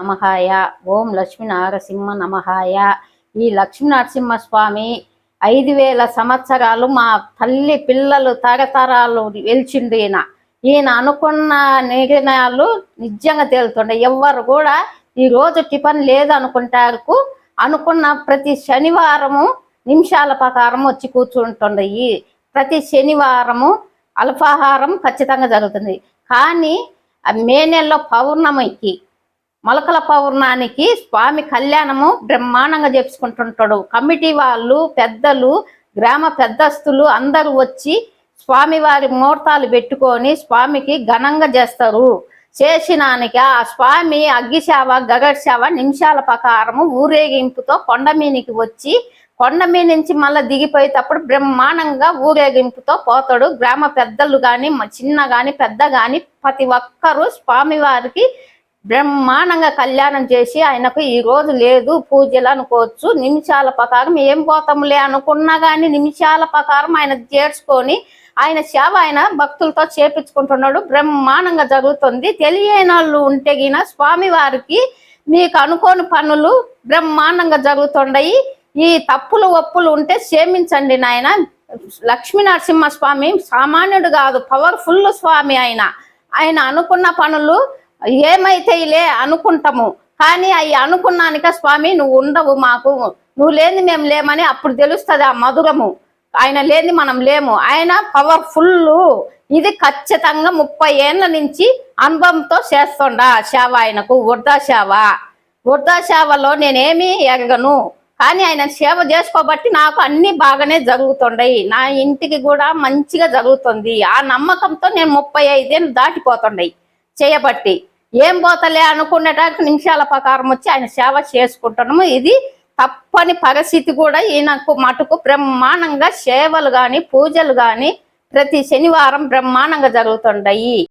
నమహాయ ఓం లక్ష్మీ నరసింహ నమహాయ ఈ లక్ష్మీనరసింహ స్వామి ఐదు వేల సంవత్సరాలు మా తల్లి పిల్లలు తరతరాలు వెలిచిండు ఈయన. ఈయన అనుకున్న నిర్ణయాలు నిజంగా తేలుతుండే. ఎవ్వరు కూడా ఈ రోజు టిఫిన్ లేదు అనుకున్న ప్రతి శనివారము నిమిషాల ప్రకారం వచ్చి కూర్చుంటుండే. ఈ ప్రతి శనివారము అల్పాహారం ఖచ్చితంగా జరుగుతుంది. కానీ మే నెలలో పౌర్ణమికి మొలకల పౌర్ణానికి స్వామి కళ్యాణము బ్రహ్మాండంగా చేసుకుంటుంటాడు కమిటీ వాళ్ళు పెద్దలు గ్రామ పెద్దస్తులు అందరూ వచ్చి స్వామివారి ముహూర్తాలు పెట్టుకొని స్వామికి ఘనంగా చేస్తారు. చేసినానికి ఆ స్వామి అగ్గిసేవ గగడ్సేవ నిమిషాల ప్రకారము ఊరేగింపుతో కొండ మీనికి వచ్చి కొండమీ నుంచి మళ్ళీ దిగిపోయేటప్పుడు బ్రహ్మాండంగా ఊరేగింపుతో పోతాడు. గ్రామ పెద్దలు కానీ చిన్న కానీ పెద్ద కానీ ప్రతి ఒక్కరూ స్వామివారికి బ్రహ్మాండంగా కళ్యాణం చేసి ఆయనకు ఈ రోజు లేదు పూజలు అనుకోవచ్చు నిమిషాల ప్రకారం ఏం పోతాములే అనుకున్నా కానీ నిమిషాల ప్రకారం ఆయన చేర్చుకొని ఆయన సేవ ఆయన భక్తులతో చేపించుకుంటున్నాడు. బ్రహ్మాండంగా జరుగుతుంది. తెలియని వాళ్ళు ఉంటే గిన స్వామి వారికి మీకు అనుకోని పనులు బ్రహ్మాండంగా జరుగుతుండయి. ఈ తప్పులు ఒప్పులు ఉంటే క్షమించండి నాయన. లక్ష్మీ నరసింహ స్వామి సామాన్యుడు కాదు పవర్ఫుల్ స్వామి ఆయన. ఆయన అనుకున్న పనులు ఏమైతేలే అనుకుంటాము కానీ అవి అనుకున్నానిక స్వామి నువ్వు ఉండవు మాకు. నువ్వు లేని మేము లేమని అప్పుడు తెలుస్తుంది ఆ మధురము. ఆయన లేని మనం లేము. ఆయన పవర్ఫుల్ ఇది ఖచ్చితంగా ముప్పై ఏళ్ళ నుంచి అనుభవంతో చేస్తుండా సేవ ఆయనకు వృద్ధా సేవ వృద్ధా సేవలో నేనేమి ఎరగను. కానీ ఆయన సేవ చేసుకోబట్టి నాకు అన్ని బాగానే జరుగుతుండయి. నా ఇంటికి కూడా మంచిగా జరుగుతుంది. ఆ నమ్మకంతో నేను ముప్పై ఐదేళ్ళు దాటిపోతుండయి. చేయబట్టి. ఏం పోతలే అనుకునేటానికి నిమిషాల ప్రకారం వచ్చి ఆయన సేవ చేసుకుంటున్నాము. ఇది తప్పని పరిస్థితి కూడా ఈయనకు మటుకు బ్రహ్మాండంగా సేవలు కానీ పూజలు కానీ ప్రతి శనివారం బ్రహ్మాండంగా జరుగుతుంటాయి.